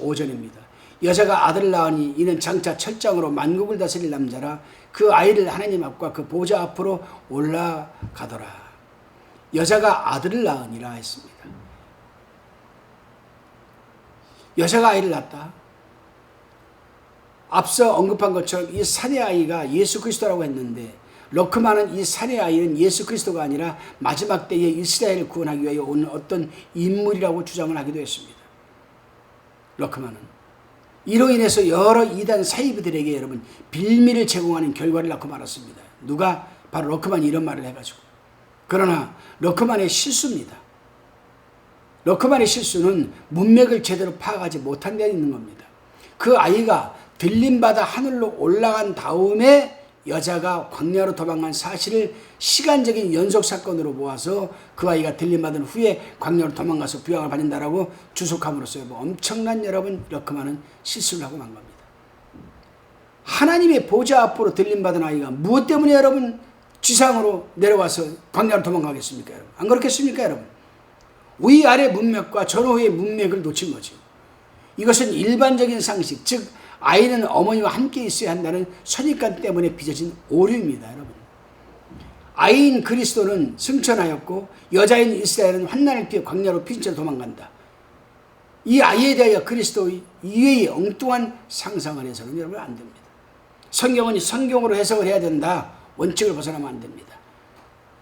15절입니다. 여자가 아들을 낳으니 이는 장차 철장으로 만국을 다스릴 남자라 그 아이를 하나님 앞과 그 보좌 앞으로 올라가더라. 여자가 아들을 낳으니라 했습니다. 여자가 아이를 낳았다. 앞서 언급한 것처럼 이 사내 아이가 예수 그리스도라고 했는데 러크만은 이 사내 아이는 예수 그리스도가 아니라 마지막 때에 이스라엘을 구원하기 위하여 오는 어떤 인물이라고 주장을 하기도 했습니다. 러크만은 이로 인해서 여러 이단 사이비들에게 여러분 빌미를 제공하는 결과를 낳고 말았습니다. 누가 바로 러크만이 이런 말을 해가지고 그러나 러크만의 실수입니다. 러크만의 실수는 문맥을 제대로 파악하지 못한 데 있는 겁니다. 그 아이가 들림받아 하늘로 올라간 다음에 여자가 광야로 도망간 사실을 시간적인 연속 사건으로 모아서 그 아이가 들림받은 후에 광야로 도망가서 부양을 받는다라고 주속함으로써 뭐 엄청난 여러분 이렇게 많은 실수를 하고 만 겁니다. 하나님의 보좌 앞으로 들림받은 아이가 무엇 때문에 여러분 지상으로 내려와서 광야로 도망가겠습니까 여러분? 안 그렇겠습니까 여러분? 위아래 문맥과 전후의 문맥을 놓친 거죠. 이것은 일반적인 상식, 즉 아이는 어머니와 함께 있어야 한다는 선입관 때문에 빚어진 오류입니다, 여러분. 아이인 그리스도는 승천하였고 여자인 이스라엘은 환난을 피해 광야로 핀채로 도망간다. 이 아이에 대하여 그리스도의 이외의 엉뚱한 상상을 해서는 여러분 안 됩니다. 성경은 성경으로 해석을 해야 된다. 원칙을 벗어나면 안 됩니다.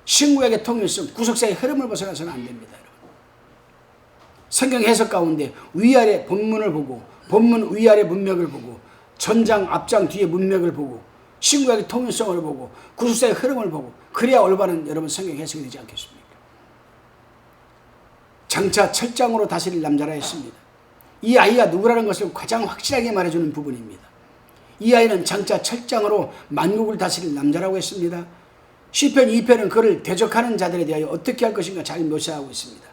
신구약의 통일성, 구속사의 흐름을 벗어나서는 안 됩니다. 여러분. 성경 해석 가운데 위아래 본문을 보고 본문 위아래 문맥을 보고 전장 앞장 뒤에 문맥을 보고 신구약의 통일성을 보고 구속사의 흐름을 보고 그래야 올바른 여러분 성경 해석이 되지 않겠습니까? 장차 철장으로 다스릴 남자라 했습니다. 이 아이가 누구라는 것을 가장 확실하게 말해주는 부분입니다. 이 아이는 장차 철장으로 만국을 다스릴 남자라고 했습니다. 시편 2편은 그를 대적하는 자들에 대하여 어떻게 할 것인가 잘 묘사하고 있습니다.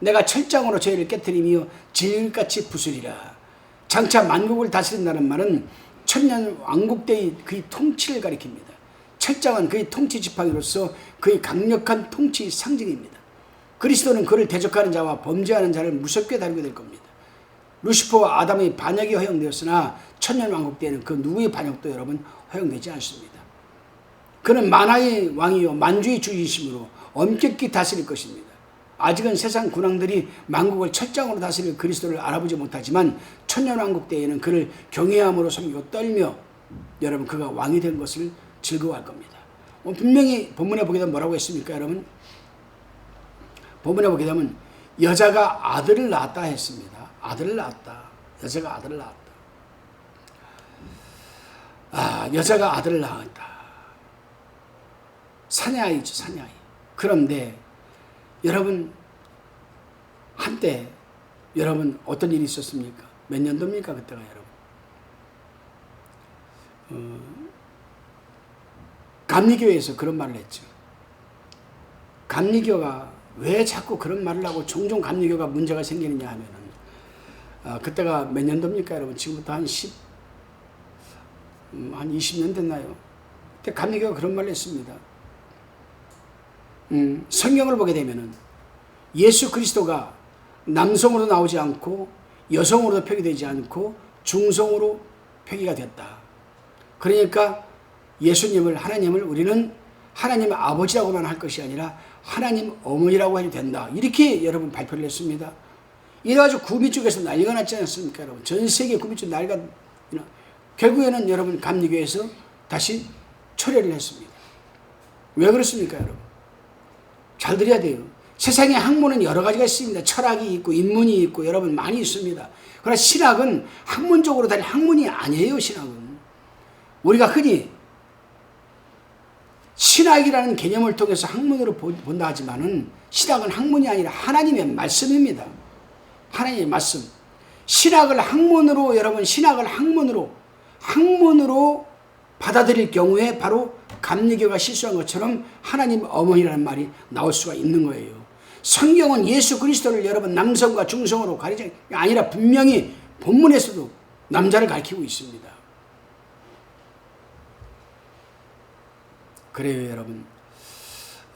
내가 철장으로 저희를 깨뜨리며 질같이 부수리라. 장차 만국을 다스린다는 말은 천년 왕국 때의 그의 통치를 가리킵니다. 철장은 그의 통치 지팡이로서 그의 강력한 통치 상징입니다. 그리스도는 그를 대적하는 자와 범죄하는 자를 무섭게 다루게 될 겁니다. 루시퍼와 아담의 반역이 허용되었으나 천년 왕국 때는 그 누구의 반역도 여러분 허용되지 않습니다. 그는 만화의 왕이요 만주의 주이심으로 엄격히 다스릴 것입니다. 아직은 세상 군왕들이 만국을 철장으로 다스릴 그리스도를 알아보지 못하지만 천년 왕국 때에는 그를 경외함으로 섬기고 떨며 여러분 그가 왕이 된 것을 즐거워할 겁니다. 어, 분명히 본문에 보게 되면 뭐라고 했습니까, 여러분? 본문에 보게 되면 여자가 아들을 낳았다 했습니다. 아들을 낳았다. 여자가 아들을 낳았다. 아, 여자가 아들을 낳았다. 사내 아이죠, 사내 아이. 그런데 여러분 한때 여러분 어떤 일이 있었습니까? 몇 년도입니까 그때가 여러분? 어, 감리교회에서 그런 말을 했죠. 감리교가 왜 자꾸 그런 말을 하고 종종 감리교가 문제가 생기느냐 하면은 어, 그때가 몇 년도입니까 여러분? 지금부터 한 10, 음, 한 20년 됐나요? 그때 감리교가 그런 말을 했습니다. 음, 성경을 보게 되면은 예수 그리스도가 남성으로 나오지 않고 여성으로도 표기되지 않고 중성으로 표기가 됐다. 그러니까 예수님을 하나님을 우리는 하나님 아버지라고만 할 것이 아니라 하나님 어머니라고 해도 된다. 이렇게 여러분 발표를 했습니다. 이래가지고 구미 쪽에서 난리가 났지 않습니까, 여러분? 전 세계 구미 쪽 난리가 결국에는 여러분 감리교에서 다시 철회를 했습니다. 왜 그렇습니까, 여러분? 잘 들어야 돼요. 세상에 학문은 여러 가지가 있습니다. 철학이 있고 인문이 있고 여러분 많이 있습니다. 그러나 신학은 학문적으로 단 학문이 아니에요. 신학은 우리가 흔히 신학이라는 개념을 통해서 학문으로 본다 하지만은 신학은 학문이 아니라 하나님의 말씀입니다. 하나님의 말씀. 신학을 학문으로 여러분 신학을 학문으로 학문으로 받아들일 경우에 바로 감리교가 실수한 것처럼 하나님 어머니라는 말이 나올 수가 있는 거예요. 성경은 예수 그리스도를 여러분 남성과 중성으로 가리지 아니라 분명히 본문에서도 남자를 가리키고 있습니다. 그래요, 여러분.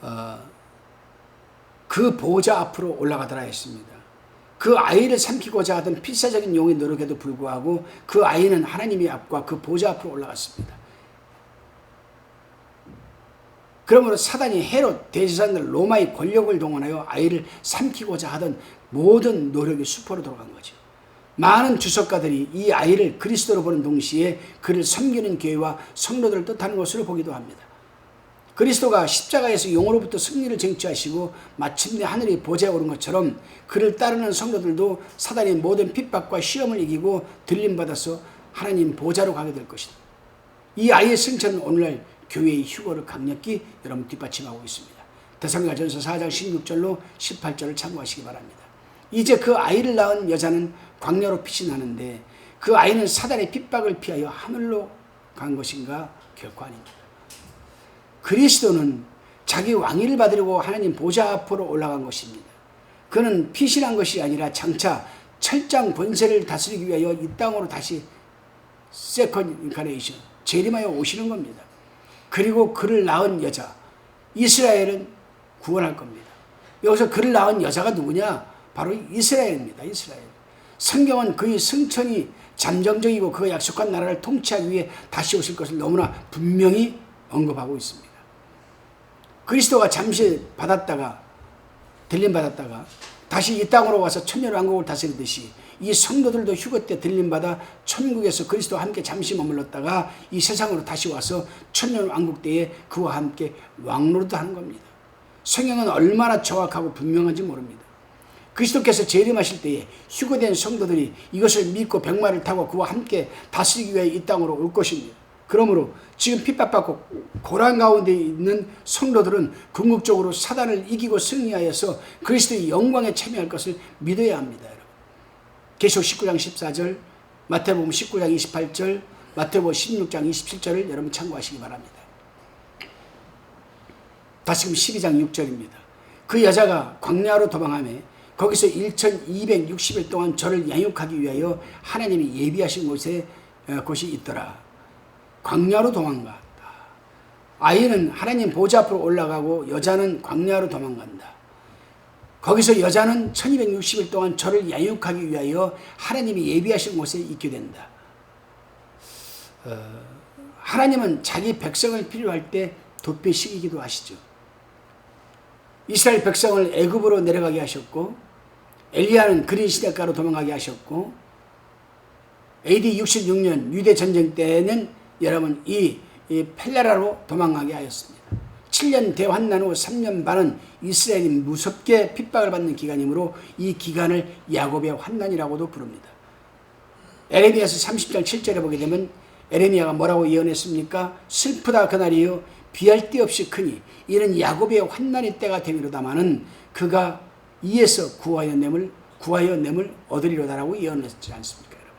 어, 그 보좌 앞으로 올라가더라 했습니다. 그 아이를 삼키고자 하던 필사적인 용의 노력에도 불구하고 그 아이는 하나님의 앞과 그 보좌 앞으로 올라갔습니다. 그러므로 사단이 헤롯 대제사장들 로마의 권력을 동원하여 아이를 삼키고자 하던 모든 노력이 수포로 돌아간 거죠. 많은 주석가들이 이 아이를 그리스도로 보는 동시에 그를 섬기는 교회와 성도들을 뜻하는 것으로 보기도 합니다. 그리스도가 십자가에서 용으로부터 승리를 쟁취하시고 마침내 하늘의 보좌에 오른 것처럼 그를 따르는 성도들도 사단의 모든 핍박과 시험을 이기고 들림받아서 하나님 보좌로 가게 될 것이다. 이 아이의 승천은 오늘날 교회의 휴거를 강력히 여러분 뒷받침하고 있습니다. 대상가 전서 4장 16절로 18절을 참고하시기 바랍니다. 이제 그 아이를 낳은 여자는 광야로 피신하는데 그 아이는 사단의 핍박을 피하여 하늘로 간 것인가? 결코 아닙니다. 그리스도는 자기 왕위를 받으려고 하나님 보좌 앞으로 올라간 것입니다. 그는 피신한 것이 아니라 장차 철장 권세를 다스리기 위하여 이 땅으로 다시 세컨 인카레이션 재림하여 오시는 겁니다. 그리고 그를 낳은 여자 이스라엘은 구원할 겁니다. 여기서 그를 낳은 여자가 누구냐? 바로 이스라엘입니다. 이스라엘. 성경은 그의 승천이 잠정적이고 그 약속한 나라를 통치하기 위해 다시 오실 것을 너무나 분명히 언급하고 있습니다. 그리스도가 잠시 받았다가 들림 받았다가 다시 이 땅으로 와서 천년 왕국을 다스리듯이 이 성도들도 휴거 때 들림 받아 천국에서 그리스도와 함께 잠시 머물렀다가 이 세상으로 다시 와서 천년 왕국 때에 그와 함께 왕노릇도 하는 겁니다. 성경은 얼마나 정확하고 분명한지 모릅니다. 그리스도께서 재림하실 때에 휴거된 성도들이 이것을 믿고 백마를 타고 그와 함께 다스리기 위해 이 땅으로 올 것입니다. 그러므로 지금 핍박받고 고난 가운데 있는 성도들은 궁극적으로 사단을 이기고 승리하여서 그리스도의 영광에 참여할 것을 믿어야 합니다. 계속 19장 14절, 마태복음 19장 28절, 마태복음 16장 27절을 여러분 참고하시기 바랍니다. 다시금 12장 6절입니다. 그 여자가 광야로 도망하며 거기서 1260일 동안 저를 양육하기 위하여 하나님이 예비하신 곳에 어, 곳이 있더라. 광야로 도망갔다. 아이는 하나님 보좌 앞으로 올라가고 여자는 광야로 도망간다. 거기서 여자는 1260일 동안 저를 양육하기 위하여 하나님이 예비하신 곳에 있게 된다. 어, 하나님은 자기 백성을 필요할 때 도피시키기도 하시죠. 이스라엘 백성을 애굽으로 내려가게 하셨고 엘리야는 그린 시대가로 도망가게 하셨고 AD 66년 유대 전쟁 때는 여러분 이, 이 펠라라로 도망가게 하였습니다. 7년 대환난 후 3년 반은 이스라엘이 무섭게 핍박을 받는 기간이므로 이 기간을 야곱의 환난이라고도 부릅니다. 에레미야서 30장 7절에 보게 되면 에레미야가 뭐라고 예언했습니까? 슬프다 그날이요 비할 데 없이 크니 이는 야곱의 환난의 때가 되리로다마는 그가 이에서 구하여 냄을 구하여 냄을 얻으리로다라고 예언했지 않습니까, 여러분?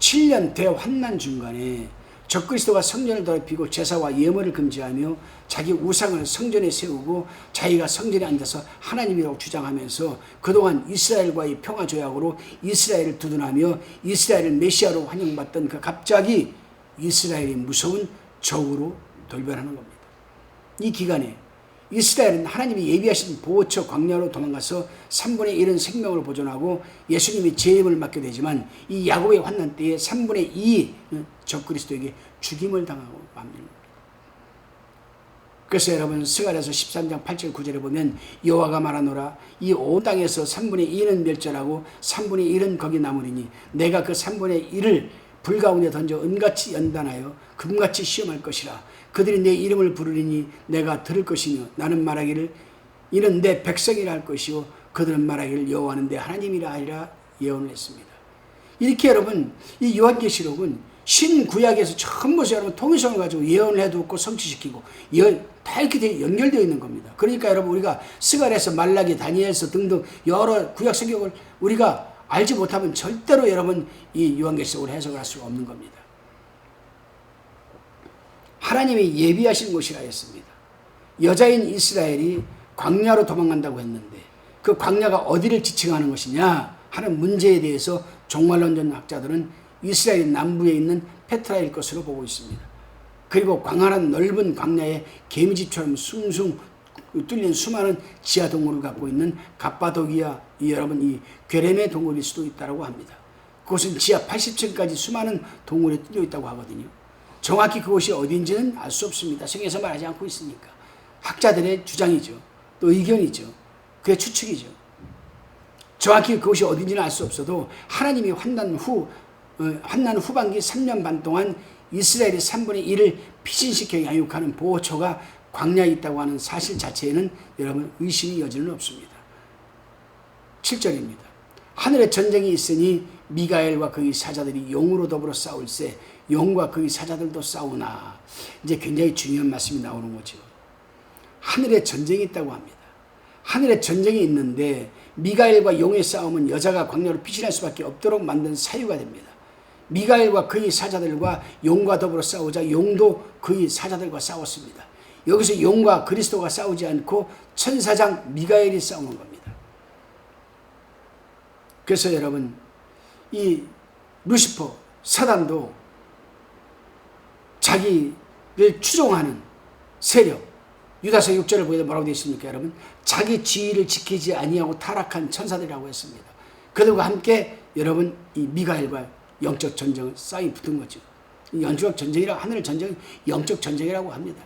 7년 대환난 중간에 적그리스도가 성전을 더럽히고 제사와 예물을 금지하며 자기 우상을 성전에 세우고 자기가 성전에 앉아서 하나님이라고 주장하면서 그동안 이스라엘과의 평화 조약으로 이스라엘을 두둔하며 이스라엘을 메시아로 환영받던 그 갑자기 이스라엘이 무서운 적으로 돌변하는 겁니다. 이 기간에 이스라엘은 하나님이 예비하신 보호처 광야로 도망가서 3분의 1은 생명을 보존하고 예수님이 재임을 맡게 되지만 이 야곱의 환난 때에 3분의 2 적그리스도에게 죽임을 당하고 맙니다. 그래서 여러분 스가랴서 13장 8절 9절에 보면 여호와가 말하노라 이 온 땅에서 3분의 2는 멸절하고 3분의 1은 거기 남으리니 내가 그 3분의 1을 불 가운데 던져 은같이 연단하여 금같이 시험할 것이라 그들이 내 이름을 부르리니 내가 들을 것이며 나는 말하기를 이는 내 백성이라 할 것이요 그들은 말하기를 여호와는 내 하나님이라 하리라 예언을 했습니다. 이렇게 여러분 이 요한계시록은 신구약에서 전부 여러분 통일성을 가지고 예언을 해두고 성취시키고 예언 다 이렇게 연결되어 있는 겁니다. 그러니까 여러분 우리가 스가랴서 말라기 다니엘서 등등 여러 구약 성경을 우리가 알지 못하면 절대로 여러분 이 요한계시록을 해석을 할 수가 없는 겁니다. 하나님이 예비하신 곳이라 했습니다. 여자인 이스라엘이 광야로 도망간다고 했는데 그 광야가 어디를 지칭하는 것이냐 하는 문제에 대해서 종말론전 학자들은 이스라엘 남부에 있는 페트라일 것으로 보고 있습니다. 그리고 광활한 넓은 광야에 개미집처럼 숭숭 뚫린 수많은 지하 동물을 갖고 있는 갑바도기아 이 여러분 이 괴렘의 동굴일 수도 있다고 합니다. 그곳은 지하 80층까지 수많은 동굴에 뚫려 있다고 하거든요. 정확히 그곳이 어딘지는 알 수 없습니다. 성에서 말하지 않고 있으니까. 학자들의 주장이죠. 또 의견이죠. 그의 추측이죠. 정확히 그것이 어딘지는 알 수 없어도 하나님이 환난 후 어, 환난 후반기 3년 반 동안 이스라엘의 3분의 1을 피신시켜 양육하는 보호처가 광야에 있다고 하는 사실 자체에는 여러분 의심이 여지는 없습니다. 7절입니다. 하늘에 전쟁이 있으니 미가엘과 그의 사자들이 용으로 더불어 싸울세 용과 그의 사자들도 싸우나 이제 굉장히 중요한 말씀이 나오는 거죠. 하늘에 전쟁이 있다고 합니다. 하늘에 전쟁이 있는데 미가엘과 용의 싸움은 여자가 광야로 피신할 수밖에 없도록 만든 사유가 됩니다. 미가엘과 그의 사자들과 용과 더불어 싸우자 용도 그의 사자들과 싸웠습니다. 여기서 용과 그리스도가 싸우지 않고 천사장 미가엘이 싸우는 겁니다. 그래서 여러분 이 루시퍼 사단도 자기를 추종하는 세력 유다서 6절을 보게 뭐라고 되어 있습니까 여러분 자기 지위를 지키지 아니하고 타락한 천사들이라고 했습니다. 그들과 함께 여러분 이 미가엘과 영적 전쟁 싸움이 붙은 거죠. 영적 전쟁이라 하늘 전쟁 영적 전쟁이라고 합니다.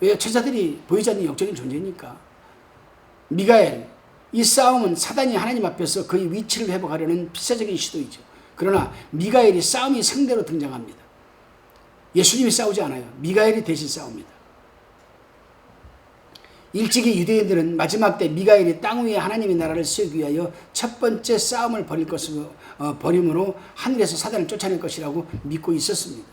왜 천사들이 보이지 않는 영적인 존재니까 미가엘 이 싸움은 사단이 하나님 앞에서 그의 위치를 회복하려는 필사적인 시도이죠. 그러나 미가엘이 싸움이 상대로 등장합니다. 예수님이 싸우지 않아요. 미가엘이 대신 싸웁니다. 일찍이 유대인들은 마지막 때 미가엘이 땅 위에 하나님의 나라를 세우기 위하여 첫 번째 싸움을 벌일 것으로 어, 벌임으로 하늘에서 사단을 쫓아낼 것이라고 믿고 있었습니다.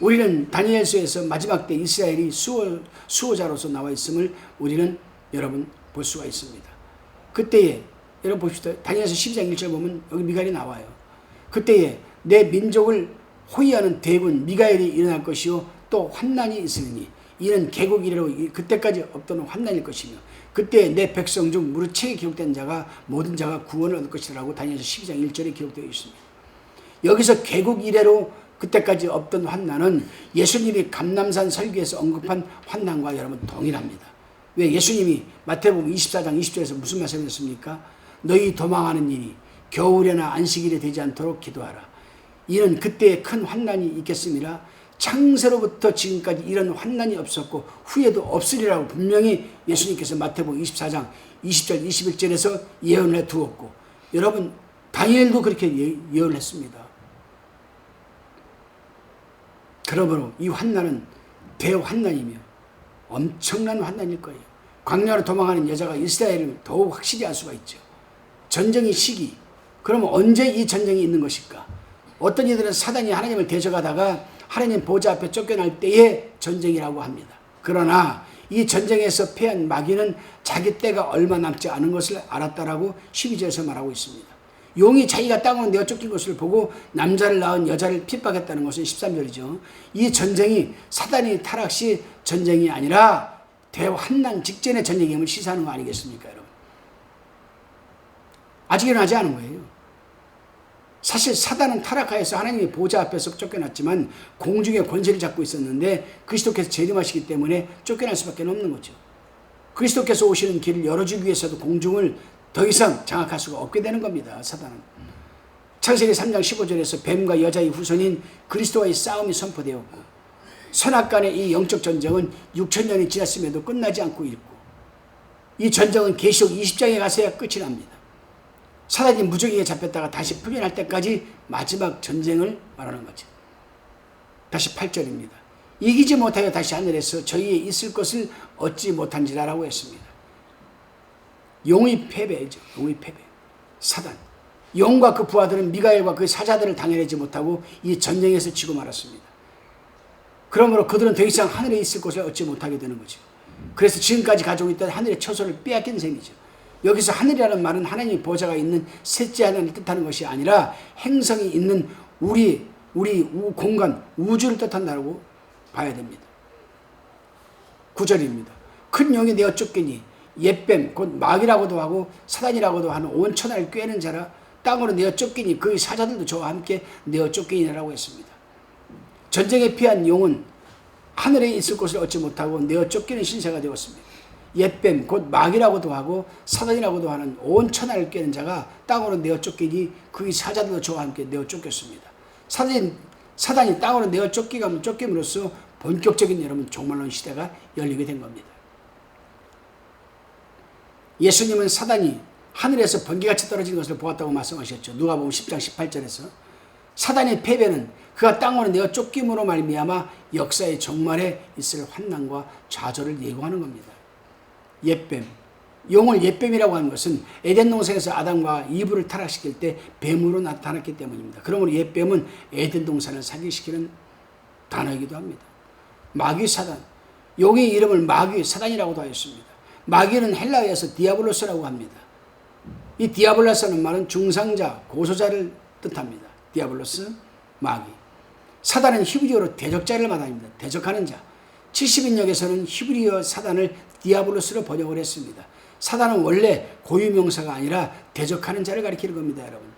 우리는 다니엘서에서 마지막 때 이스라엘이 수호, 수호자로서 나와 있음을 우리는 여러분 볼 수가 있습니다. 그때에 여러분 봅시다. 다니엘서 12장 1절 보면 여기 미가엘이 나와요. 그때에 내 민족을 호위하는 대군 미가엘이 일어날 것이요 또 환난이 있으니 이는 개국 이래로 그때까지 없던 환난일 것이며 그때 내 백성 중 무릇 책에 기록된 자가 모든 자가 구원을 얻을 것이라고 다니엘서 12장 1절에 기록되어 있습니다. 여기서 개국 이래로 그때까지 없던 환난은 예수님이 감남산 설교에서 언급한 환난과 여러분 동일합니다. 왜 예수님이 마태복음 24장 20절에서 무슨 말씀을 했습니까? 너희 도망하는 일이 겨울에나 안식일에 되지 않도록 기도하라. 이는 그때의 큰 환난이 있겠습니다. 창세로부터 지금까지 이런 환난이 없었고 후에도 없으리라고 분명히 예수님께서 마태복음 24장 20절 21절에서 예언을 두었고 여러분 다니엘도 그렇게 예, 예언을 했습니다. 그러므로 이 환난은 대환난이며 엄청난 환난일 거예요. 광야로 도망하는 여자가 이스라엘을 더욱 확실히 알 수가 있죠. 전쟁의 시기. 그러면 언제 이 전쟁이 있는 것일까? 어떤 이들은 사단이 하나님을 대적하다가 하나님 보좌 앞에 쫓겨날 때의 전쟁이라고 합니다. 그러나 이 전쟁에서 패한 마귀는 자기 때가 얼마 남지 않은 것을 알았다라고 12절에서 말하고 있습니다. 용이 자기가 땅으로 내어 쫓긴 것을 보고 남자를 낳은 여자를 핍박했다는 것은 13절이죠. 이 전쟁이 사단이 타락 시 전쟁이 아니라 대환난 직전의 전쟁임을 시사하는 거 아니겠습니까, 여러분? 아직 일어나지 않은 거예요. 사실 사단은 타락하여서 하나님의 보좌 앞에서 쫓겨났지만 공중의 권세를 잡고 있었는데 그리스도께서 재림하시기 때문에 쫓겨날 수밖에 없는 거죠. 그리스도께서 오시는 길을 열어주기 위해서도 공중을 더 이상 장악할 수가 없게 되는 겁니다. 사단은. 창세기 3장 15절에서 뱀과 여자의 후손인 그리스도와의 싸움이 선포되었고 선악 간의 이 영적 전쟁은 6천 년이 지났음에도 끝나지 않고 있고 이 전쟁은 계시록 20장에 가서야 끝이 납니다. 사단이 무적에게 잡혔다가 다시 풀려날 때까지 마지막 전쟁을 말하는 거죠. 다시 8절입니다. 이기지 못하여 다시 하늘에서 저희에 있을 것을 얻지 못한지라라고 했습니다. 용의 패배죠. 용의 패배. 사단. 용과 그 부하들은 미가엘과 그 사자들을 당해내지 못하고 이 전쟁에서 지고 말았습니다. 그러므로 그들은 더 이상 하늘에 있을 곳을 얻지 못하게 되는 거죠. 그래서 지금까지 가지고 있던 하늘의 처소를 빼앗긴 셈이죠. 여기서 하늘이라는 말은 하나님의 보좌가 있는 셋째 하늘을 뜻하는 것이 아니라 행성이 있는 우리 우리 우, 공간 우주를 뜻한다고 봐야 됩니다. 구절입니다. 큰 용이 내어 쫓기니 옛뱀 곧 마귀라고도 하고 사단이라고도 하는 온 천하를 꿰는 자라 땅으로 내어 쫓기니 그의 사자들도 저와 함께 내어 쫓기니라고 했습니다. 전쟁에 피한 용은 하늘에 있을 곳을 얻지 못하고 내어 쫓기는 신세가 되었습니다. 옛뱀 곧 마귀라고도 하고 사단이라고도 하는 온 천하를 꿰는 자가 땅으로 내어 쫓기니 그의 사자들도 저와 함께 내어 쫓겼습니다. 사단이, 사단이 땅으로 내어 쫓기가 쫓김으로써 본격적인 여러분 종말론 시대가 열리게 된 겁니다. 예수님은 사단이 하늘에서 번개같이 떨어지는 것을 보았다고 말씀하셨죠. 누가 보면 10장 18절에서 사단의 패배는 그가 땅으로 내어 쫓김으로 말미암아 역사의 종말에 있을 환난과 좌절을 예고하는 겁니다. 옛뱀 용을 옛뱀이라고 하는 것은 에덴 동산에서 아담과 이브를 타락시킬 때 뱀으로 나타났기 때문입니다. 그러므로 옛뱀은 에덴 동산을 사기시키는 단어이기도 합니다. 마귀 사단 용의 이름을 마귀 사단이라고도 하였습니다. 마귀는 헬라어에서 디아블로스라고 합니다. 이 디아블로스는 말은 중상자, 고소자를 뜻합니다. 디아블로스, 마귀. 사단은 히브리어로 대적자를 말합니다. 대적하는 자. 70인역에서는 히브리어 사단을 디아블로스로 번역을 했습니다. 사단은 원래 고유명사가 아니라 대적하는 자를 가리키는 겁니다, 여러분.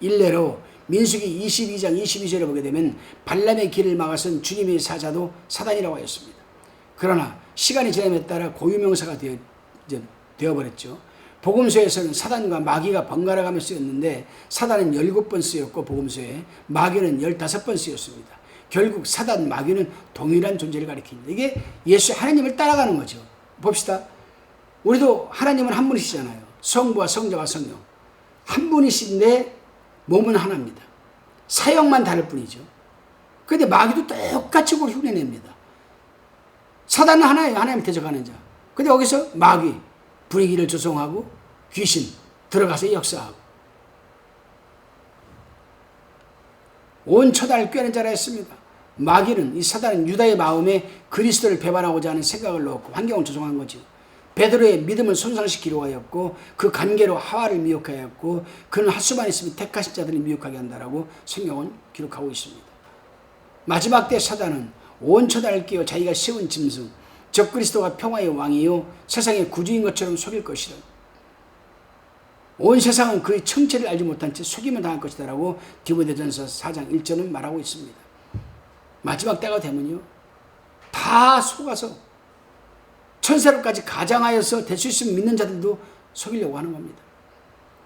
일례로 민수기 22장 22절에 보게 되면 발람의 길을 막아선 주님의 사자도 사단이라고 하였습니다. 그러나 시간이 지남에 따라 고유명사가 되어, 이제 되어버렸죠. 복음서에서는 사단과 마귀가 번갈아 가며 쓰였는데 사단은 17번 쓰였고 복음서에 마귀는 15번 쓰였습니다. 결국 사단, 마귀는 동일한 존재를 가리킵니다. 이게 예수 하나님을 따라가는 거죠. 봅시다. 우리도 하나님은 한 분이시잖아요. 성부와 성자와 성령. 한 분이신데 몸은 하나입니다. 사역만 다를 뿐이죠. 그런데 마귀도 똑같이 그걸 흉내냅니다. 사단은 하나예요. 하나님 대적하는 자. 근데 여기서 마귀, 분위기를 조성하고 귀신 들어가서 역사하고 온 천하를 꿰는 자라 했습니다. 마귀는 이 사단은 유다의 마음에 그리스도를 배반하고자 하는 생각을 넣고 환경을 조성한 거죠. 베드로의 믿음을 손상시키려 하였고 그 관계로 하와를 미혹하였고 그는 할 수만 있으면 택하신 자들을 미혹하게 한다라고 성경은 기록하고 있습니다. 마지막 때 사단은 온 천하를 끼워 자기가 세운 짐승 적 그리스도가 평화의 왕이요 세상의 구주인 것처럼 속일 것이다. 온 세상은 그의 청체를 알지 못한 채 속임을 당할 것이다라고 디모데전서 4장 1절은 말하고 있습니다. 마지막 때가 되면요. 다 속아서 천사로까지 가장하여서 될 수 있으면 믿는 자들도 속이려고 하는 겁니다.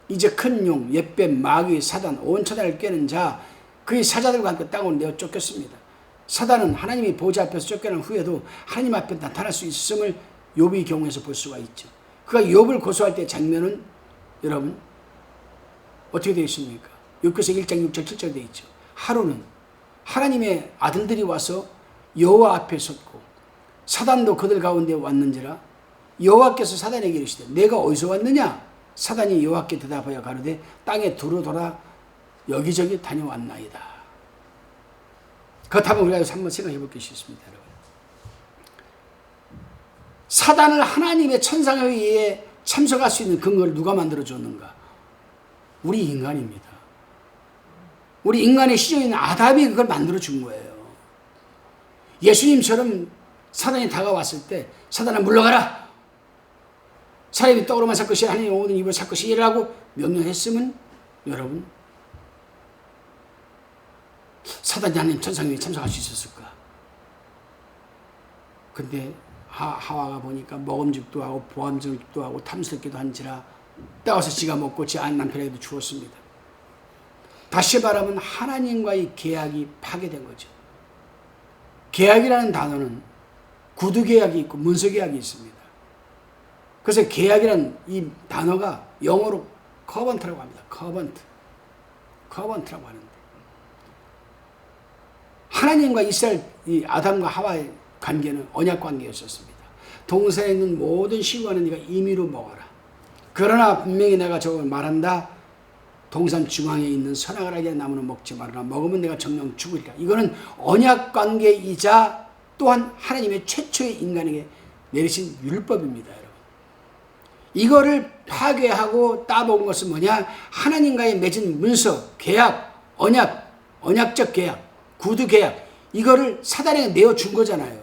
이제 큰 용, 옛뱀, 마귀, 사단, 온 천하를 꿰는 자, 그의 사자들과 함께 땅으로 내어 쫓겼습니다. 사단은 하나님이 보좌 앞에서 쫓겨난 후에도 하나님 앞에 나타날 수 있음을 욥의 경우에서 볼 수가 있죠. 그가 욥을 고소할 때 장면은 여러분 어떻게 되어 있습니까? 욥기서 1장 6절 7절 되어 있죠. 하루는 하나님의 아들들이 와서 여호와 앞에 섰고 사단도 그들 가운데 왔는지라 여호와께서 사단에게 이르시되 내가 어디서 왔느냐? 사단이 여호와께 대답하여 가로되 땅에 두루 돌아 여기저기 다녀왔나이다. 그렇다면 우리가 한번 생각해 볼 것이 있습니다, 여러분. 사단을 하나님의 천상회의에 참석할 수 있는 근거를 누가 만들어 줬는가? 우리 인간입니다. 우리 인간의 시조인 아담이 그걸 만들어 준 거예요. 예수님처럼 사단이 다가왔을 때 사단아 물러가라. 사람이 떡으로만 살 것이 하나님 모든 입을 살 것이 이라고 명령했으면 여러분 사단이 하나님 천상에 참석할 수 있었을까? 근데 하, 하와가 보니까 먹음직도 하고 보암직도 하고 탐스럽기도 한지라 따와서 지가 먹고 지 남편에게도 주었습니다. 다시 말하면 하나님과의 계약이 파괴된 거죠. 계약이라는 단어는 구두 계약이 있고 문서 계약이 있습니다. 그래서 계약이라는 이 단어가 영어로 커번트라고 합니다. 커번트. 커번트라고 하는데 하나님과 이스라엘 이 아담과 하와의 관계는 언약 관계였었습니다. 동산에 있는 모든 식물은 네가 임의로 먹어라. 그러나 분명히 내가 저걸 말한다. 동산 중앙에 있는 선악을 나무는 먹지 말아라. 먹으면 내가 정령 죽으리라. 이거는 언약 관계이자 또한 하나님의 최초의 인간에게 내리신 율법입니다, 여러분. 이거를 파괴하고 따먹은 것은 뭐냐? 하나님과의 맺은 문서, 계약, 언약, 언약적 계약, 구두 계약, 이거를 사단에게 내어준 거잖아요.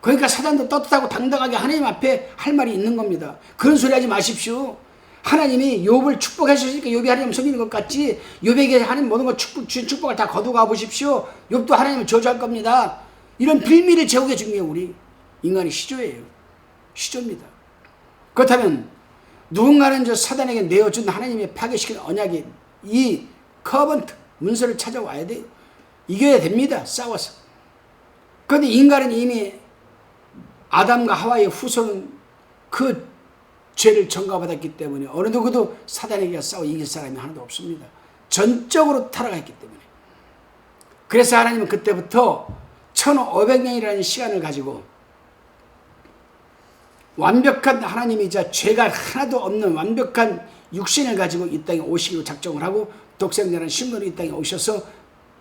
그러니까 사단도 떳떳하고 당당하게 하나님 앞에 할 말이 있는 겁니다. 그런 소리 하지 마십시오. 하나님이 욥을 축복해 주시니까 욥이 하나님 섬기는 것 같지 욥에게 하나님 모든 것 축복 주신 축복을 다 거두가 보십시오. 욥도 하나님을 저주할 겁니다. 이런 빌미를 제공해 준게 우리 인간의 시조예요. 시조입니다. 그렇다면 누군가는 저 사단에게 내어준 하나님의 파괴시킨 언약의 이 커번트 문서를 찾아와야 돼요. 이겨야 됩니다. 싸워서. 그런데 인간은 이미 아담과 하와의 후손은 그 죄를 전가받았기 때문에 어느 누구도 사단에게 싸워 이길 사람이 하나도 없습니다. 전적으로 타락했기 때문에. 그래서 하나님은 그때부터 1500년이라는 시간을 가지고 완벽한 하나님이자 죄가 하나도 없는 완벽한 육신을 가지고 이 땅에 오시기로 작정을 하고 독생자는 신분으로 이 땅에 오셔서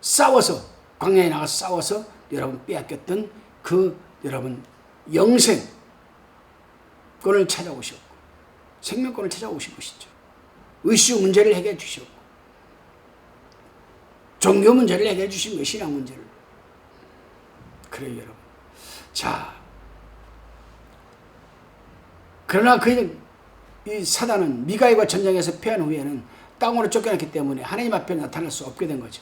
싸워서 광야에 나가서 싸워서 여러분 빼앗겼던 그 여러분 영생권을 찾아오셨고 생명권을 찾아오신 것이죠. 의슈 문제를 해결해 주셨고 종교 문제를 해결해 주신 거 신앙 문제를 그래요 여러분. 자 그러나 그이 사단은 미가엘과 전쟁에서 패한 후에는 땅으로 쫓겨났기 때문에 하나님 앞에 나타날 수 없게 된 거죠.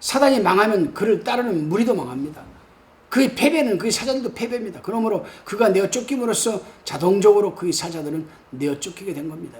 사단이 망하면 그를 따르는 무리도 망합니다. 그의 패배는 그의 사자들도 패배입니다. 그러므로 그가 내어 쫓김으로써 자동적으로 그의 사자들은 내어 쫓기게 된 겁니다.